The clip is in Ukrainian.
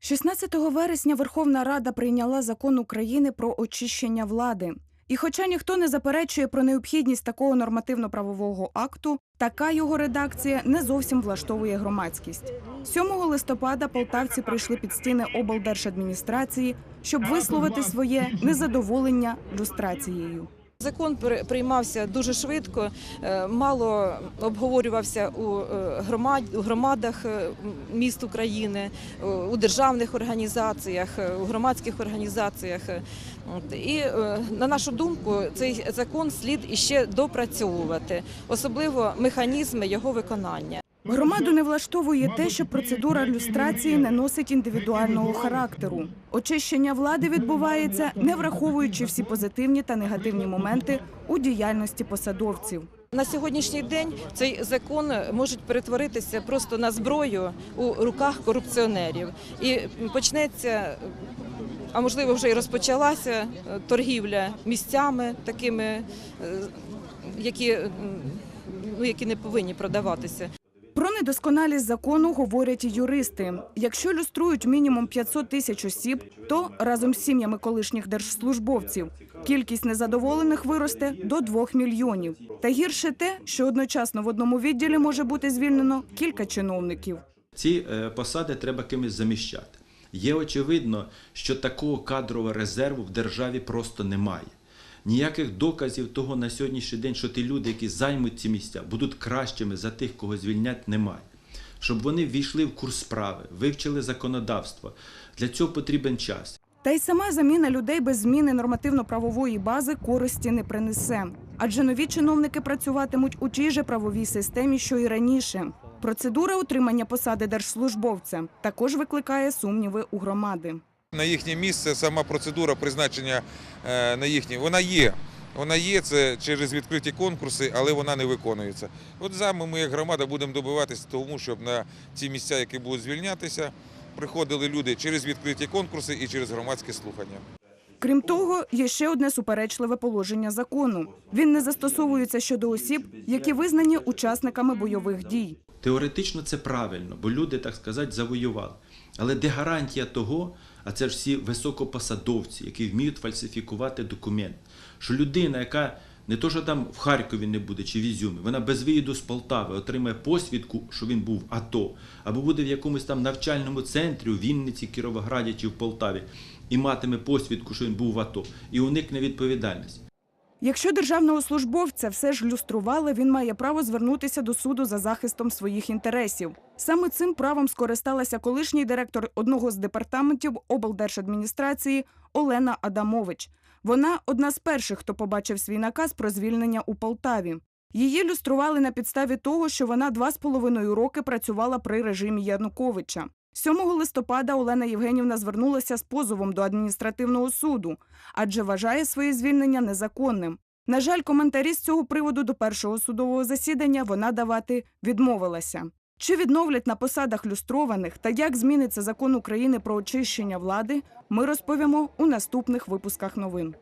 16 вересня Верховна Рада прийняла закон України про очищення влади. І хоча ніхто не заперечує про необхідність такого нормативно-правового акту, така його редакція не зовсім влаштовує громадськість. 7 листопада полтавці прийшли під стіни облдержадміністрації, щоб висловити своє незадоволення люстрацією. Закон при- приймався дуже швидко, е, мало обговорювався у е, громадах е, міст України, у державних організаціях, у громадських організаціях. І на нашу думку, цей закон слід іще допрацьовувати, особливо механізми його виконання. Громаду не влаштовує те, що процедура люстрації не носить індивідуального характеру. Очищення влади відбувається, не враховуючи всі позитивні та негативні моменти у діяльності посадовців. На сьогоднішній день цей закон може перетворитися просто на зброю у руках корупціонерів. І почнеться, а можливо вже і розпочалася торгівля місцями такими, е, які, ну, які не повинні продаватися. Недосконалість закону говорять юристи. Якщо люструють мінімум 500 тисяч осіб, то разом з сім'ями колишніх держслужбовців кількість незадоволених виросте до 2 мільйонів. Та гірше те, що одночасно в одному відділі може бути звільнено кілька чиновників. Ці е, посади треба кимось заміщати. Є очевидно, що такого кадрового резерву в державі просто немає. Ніяких доказів того на сьогоднішній день, що ті люди, які займуть ці місця, будуть кращими за тих, кого звільнять, немає. Щоб вони ввійшли в курс справи, вивчили законодавство. Для цього потрібен час. Та й сама заміна людей без зміни нормативно-правової бази користі не принесе. Адже нові чиновники працюватимуть у тій же правовій системі, що й раніше. Процедура утримання посади держслужбовця також викликає сумніви у громади. На їхнє місце сама процедура призначення е, на їхнє, вона є. Вона є, це через відкриті конкурси, але вона не виконується. От саме ми, як громада, будемо добиватися тому, щоб на ці місця, які будуть звільнятися, приходили люди через відкриті конкурси і через громадські слухання. Крім того, є ще одне суперечливе положення закону. Він не застосовується щодо осіб, які визнані учасниками бойових дій. Теоретично це правильно, бо люди, так сказати, завоювали. Але де гарантія того, а це ж всі високопосадовці, які вміють фальсифікувати документ, що людина, яка не то, що там в Харкові не буде чи в Ізюмі, вона без виїзду з Полтави отримає посвідку, що він був в АТО, або буде в якомусь там навчальному центрі у Вінниці, Кіровограді чи в Полтаві, і матиме посвідку, що він був в АТО, і уникне відповідальності. Якщо державного службовця все ж люстрували, він має право звернутися до суду за захистом своїх інтересів. Саме цим правом скористалася колишній директор одного з департаментів облдержадміністрації Олена Адамович. Вона одна з перших, хто побачив свій наказ про звільнення у Полтаві. Її люстрували на підставі того, що вона два з половиною роки працювала при режимі Януковича. 7 листопада Олена Євгенівна звернулася з позовом до адміністративного суду, адже вважає своє звільнення незаконним. На жаль, коментарі з цього приводу до першого судового засідання вона давати відмовилася. Чи відновлять на посадах люстрованих та як зміниться закон України про очищення влади, ми розповімо у наступних випусках новин.